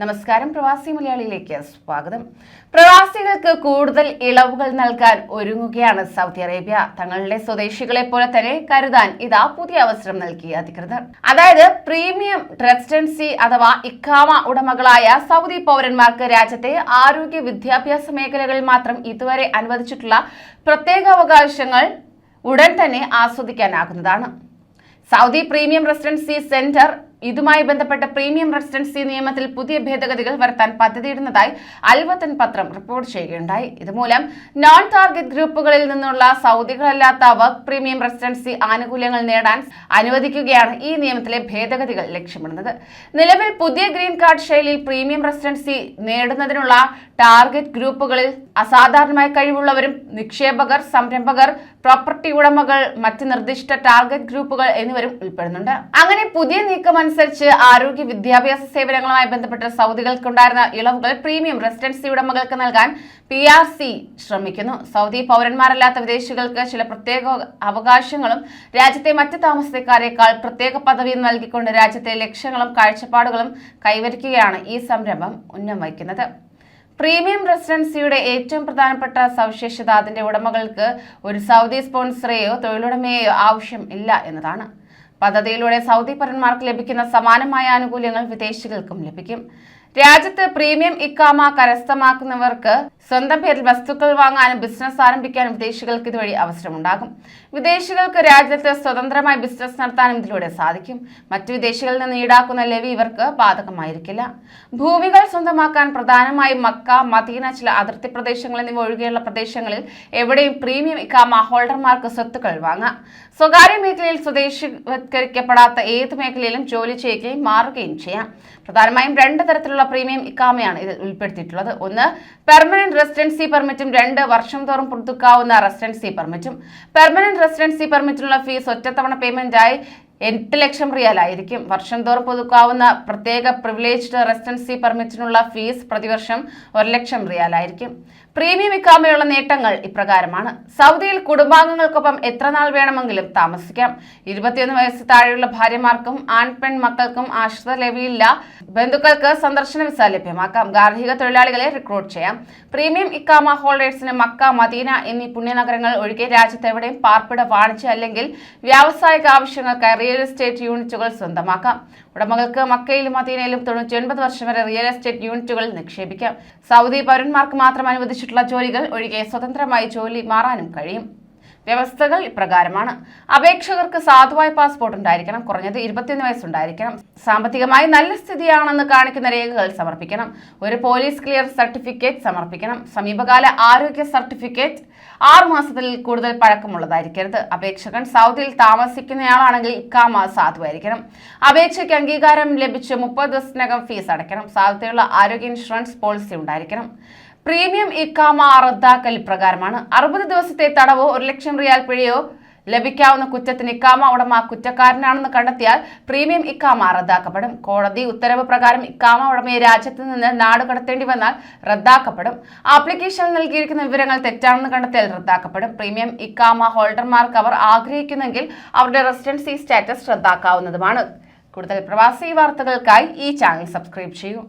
നമസ്കാരം പ്രവാസി മലയാളിയിലേക്ക് സ്വാഗതം. പ്രവാസികൾക്ക് കൂടുതൽ ഇളവുകൾ നൽകാൻ ഒരുങ്ങുകയാണ് സൗദി അറേബ്യ. തങ്ങളുടെ സ്വദേശികളെ പോലെ തന്നെ കരുതാൻ ഇതാ പുതിയ അവസരം നൽകി അധികൃതർ. അതായത് പ്രീമിയം റെസിഡൻസി അഥവാ ഇക്കാമ ഉടമകളായ സൗദി പൗരന്മാർക്ക് രാജ്യത്തെ ആരോഗ്യ വിദ്യാഭ്യാസ മേഖലകളിൽ മാത്രം ഇതുവരെ അനുവദിച്ചിട്ടുള്ള പ്രത്യേക അവകാശങ്ങൾ ഉടൻ തന്നെ ആസ്വദിക്കാനാകുന്നതാണ്. സൗദി പ്രീമിയം റെസിഡൻസി സെന്റർ ഇതുമായി ബന്ധപ്പെട്ട പ്രീമിയം റെസിഡൻസി നിയമത്തിൽ പുതിയ ഭേദഗതികൾ വരുത്താൻ പദ്ധതിയിടുന്നതായി അൽവത്തൻ പത്രം റിപ്പോർട്ട് ചെയ്യുകയുണ്ടായി. ഇതുമൂലം നോൺ ടാർഗറ്റ് ഗ്രൂപ്പുകളിൽ നിന്നുള്ള സൗദികളല്ലാത്ത വർക്ക് പ്രീമിയം റെസിഡൻസി ആനുകൂല്യങ്ങൾ നേടാൻ അനുവദിക്കുകയാണ് ഈ നിയമത്തിലെ ഭേദഗതികൾ ലക്ഷ്യമിടുന്നത്. നിലവിൽ പുതിയ ഗ്രീൻ കാർഡ് ശൈലിയിൽ പ്രീമിയം റെസിഡൻസി നേടുന്നതിനുള്ള ടാർഗറ്റ് ഗ്രൂപ്പുകളിൽ അസാധാരണമായ കഴിവുള്ളവരും നിക്ഷേപകർ സംരംഭകർ പ്രോപ്പർട്ടി ഉടമകൾ മറ്റ് നിർദ്ദിഷ്ട ടാർഗറ്റ് ഗ്രൂപ്പുകൾ എന്നിവരും ഉൾപ്പെടുന്നുണ്ട്. അങ്ങനെ പുതിയ നീക്കം അനുസരിച്ച് ആരോഗ്യ വിദ്യാഭ്യാസ സേവനങ്ങളുമായി ബന്ധപ്പെട്ട സൗദികൾക്കുണ്ടായിരുന്ന ഇളവുകൾ പ്രീമിയം റെസിഡൻസി ഉടമകൾക്ക് നൽകാൻ പി ആർ സി ശ്രമിക്കുന്നു. സൗദി പൗരന്മാരല്ലാത്ത വിദേശികൾക്ക് ചില പ്രത്യേക അവകാശങ്ങളും രാജ്യത്തെ മറ്റ് താമസക്കാരേക്കാൾ പ്രത്യേക പദവിയും നൽകിക്കൊണ്ട് രാജ്യത്തെ ലക്ഷ്യങ്ങളും കാഴ്ചപ്പാടുകളും കൈവരിക്കുകയാണ് ഈ സംരംഭം ഉന്നം വയ്ക്കുന്നത് പ്രീമിയം റെസിഡൻസിയുടെ ഏറ്റവും പ്രധാനപ്പെട്ട സവിശേഷത അതിന്റെ ഉടമകൾക്ക് ഒരു സൗദി സ്പോൺസറെയോ തൊഴിലുടമയെയോ ആവശ്യം ഇല്ല എന്നതാണ്. പദ്ധതിയിലൂടെ സൗദി പൗരന്മാർക്ക് ലഭിക്കുന്ന സമാനമായ ആനുകൂല്യങ്ങൾ വിദേശികൾക്കും ലഭിക്കും. രാജ്യത്ത് പ്രീമിയം ഇക്കാമ കരസ്ഥമാക്കുന്നവർക്ക് സ്വന്തം പേരിൽ വസ്തുക്കൾ വാങ്ങാനും ബിസിനസ് ആരംഭിക്കാനും വിദേശികൾക്ക് ഇതുവഴി അവസരമുണ്ടാകും. വിദേശികൾക്ക് രാജ്യത്ത് സ്വതന്ത്രമായി ബിസിനസ് നടത്താനും ഇതിലൂടെ സാധിക്കും. മറ്റു വിദേശികളിൽ നിന്ന് ഈടാക്കുന്ന ലെവി ഇവർക്ക് ബാധകമായിരിക്കില്ല. ഭൂമികൾ സ്വന്തമാക്കാൻ പ്രധാനമായും മക്ക മദീന ചില അതിർത്തി പ്രദേശങ്ങൾ എന്നിവ ഒഴികെയുള്ള പ്രദേശങ്ങളിൽ എവിടെയും പ്രീമിയം ഇക്കാമ ഹോൾഡർമാർക്ക് സ്വത്തുക്കൾ വാങ്ങാം. സ്വകാര്യ മേഖലയിൽ സ്വദേശിവത്കരിക്കപ്പെടാത്ത ഏത് മേഖലയിലും ജോലി ചെയ്യുകയും മാറുകയും ചെയ്യാം. പ്രധാനമായും രണ്ട് തരത്തിലുള്ള പ്രീമിയം ഇക്കാമയാണ് ഇത് ഉൾപ്പെടുത്തിയിട്ടുള്ളത്. ഒന്ന് പെർമനന്റ് റെസിഡൻസി പെർമിറ്റും രണ്ട് വർഷം തോറും പുതുക്കാവുന്ന റെസിഡൻസി പെർമിറ്റും പെർമനന്റ് റെസിഡൻസി പെർമിറ്റിനുള്ള ഫീസ് ഒറ്റത്തവണ പേയ്മെന്റായി എട്ട് ലക്ഷം റിയാൽ ആയിരിക്കും വർഷം തോറും പുതുക്കാവുന്ന പ്രത്യേക പ്രിവിലേജ്ഡ് റെസിഡൻസി പെർമിറ്റിനുള്ള ഫീസ് പ്രതിവർഷം ഒരു ലക്ഷം റിയാൽ ആയിരിക്കും പ്രീമിയം ഇക്കാമയുള്ള നേട്ടങ്ങൾ ഇപ്രകാരമാണ്. സൗദിയിൽ കുടുംബാംഗങ്ങൾക്കൊപ്പം എത്ര നാൾ വേണമെങ്കിലും താമസിക്കാം. ഇരുപത്തിയൊന്ന് വയസ്സ് താഴെയുള്ള ഭാര്യമാർക്കും ആൺ പെൺ മക്കൾക്കും ആശ്രിത ലെവിയില്ല ബന്ധുക്കൾക്ക് സന്ദർശന വിസ ലഭ്യമാക്കാം. ഗാർഹിക തൊഴിലാളികളെ റിക്രൂട്ട് ചെയ്യാം. പ്രീമിയം ഇക്കാമ ഹോൾഡേഴ്സിന് മക്ക മദീന എന്നീ പുണ്യനഗരങ്ങൾ ഒഴികെ രാജ്യത്തെവിടെയും പാർപ്പിട വാണിജ്യ അല്ലെങ്കിൽ വ്യാവസായിക ആവശ്യങ്ങൾക്കായി റിയൽ എസ്റ്റേറ്റ് യൂണിറ്റുകൾ സ്വന്തമാക്കാം. ഉടമകൾക്ക് മക്കയിലും മദീനയിലും തൊണ്ണൂറ്റി വർഷം വരെ റിയൽ എസ്റ്റേറ്റ് യൂണിറ്റുകൾ നിക്ഷേപിക്കാം. സൗദി പൗരന്മാർക്ക് മാത്രം അനുവദിച്ചിട്ടുള്ള ജോലികൾ ഒഴികെ സ്വതന്ത്രമായി ജോലി മാറാനും കഴിയും. വ്യവസ്ഥകൾ ഇപ്രകാരമാണ്. അപേക്ഷകർക്ക് സാധുവായ പാസ്പോർട്ട് ഉണ്ടായിരിക്കണം കുറഞ്ഞത് ഇരുപത്തിയൊന്ന് വയസ്സുണ്ടായിരിക്കണം. സാമ്പത്തികമായി നല്ല സ്ഥിതിയാണെന്ന് കാണിക്കുന്ന രേഖകൾ സമർപ്പിക്കണം. ഒരു പോലീസ് ക്ലിയർ സർട്ടിഫിക്കറ്റ് സമർപ്പിക്കണം. സമീപകാല ആരോഗ്യ സർട്ടിഫിക്കറ്റ് ആറ് മാസത്തിൽ കൂടുതൽ പഴക്കമുള്ളതായിരിക്കരുത്. അപേക്ഷകൻ സൗദിയിൽ താമസിക്കുന്നയാളാണെങ്കിൽ ഇക്കാമ സാധുവായിരിക്കണം. അപേക്ഷയ്ക്ക് അംഗീകാരം ലഭിച്ച് മുപ്പത് ദിവസത്തിനകം ഫീസ് അടയ്ക്കണം. സാധ്യതയുള്ള ആരോഗ്യ ഇൻഷുറൻസ് പോളിസി ഉണ്ടായിരിക്കണം. പ്രീമിയം ഇക്കാമ റദ്ദാക്കൽ പ്രകാരമാണ്. അറുപത് ദിവസത്തെ തടവോ ഒരു ലക്ഷം റിയാൽ പിഴയോ ലഭിക്കാവുന്ന കുറ്റത്തിന് ഇക്കാമ ഉടമ കുറ്റക്കാരനാണെന്ന് കണ്ടെത്തിയാൽ പ്രീമിയം ഇക്കാമ റദ്ദാക്കപ്പെടും. കോടതി ഉത്തരവ് പ്രകാരം ഇക്കാമ ഉടമയെ രാജ്യത്ത് നിന്ന് നാട് കടത്തേണ്ടി വന്നാൽ റദ്ദാക്കപ്പെടും. ആപ്ലിക്കേഷനിൽ നൽകിയിരിക്കുന്ന വിവരങ്ങൾ തെറ്റാണെന്ന് കണ്ടെത്തിയാൽ റദ്ദാക്കപ്പെടും. പ്രീമിയം ഇക്കാമ ഹോൾഡർമാർക്ക് അവർ ആഗ്രഹിക്കുന്നെങ്കിൽ അവരുടെ റെസിഡൻസി സ്റ്റാറ്റസ് റദ്ദാക്കാവുന്നതുമാണ്. കൂടുതൽ പ്രവാസി വാർത്തകൾക്കായി ഈ ചാനൽ സബ്സ്ക്രൈബ് ചെയ്യൂ.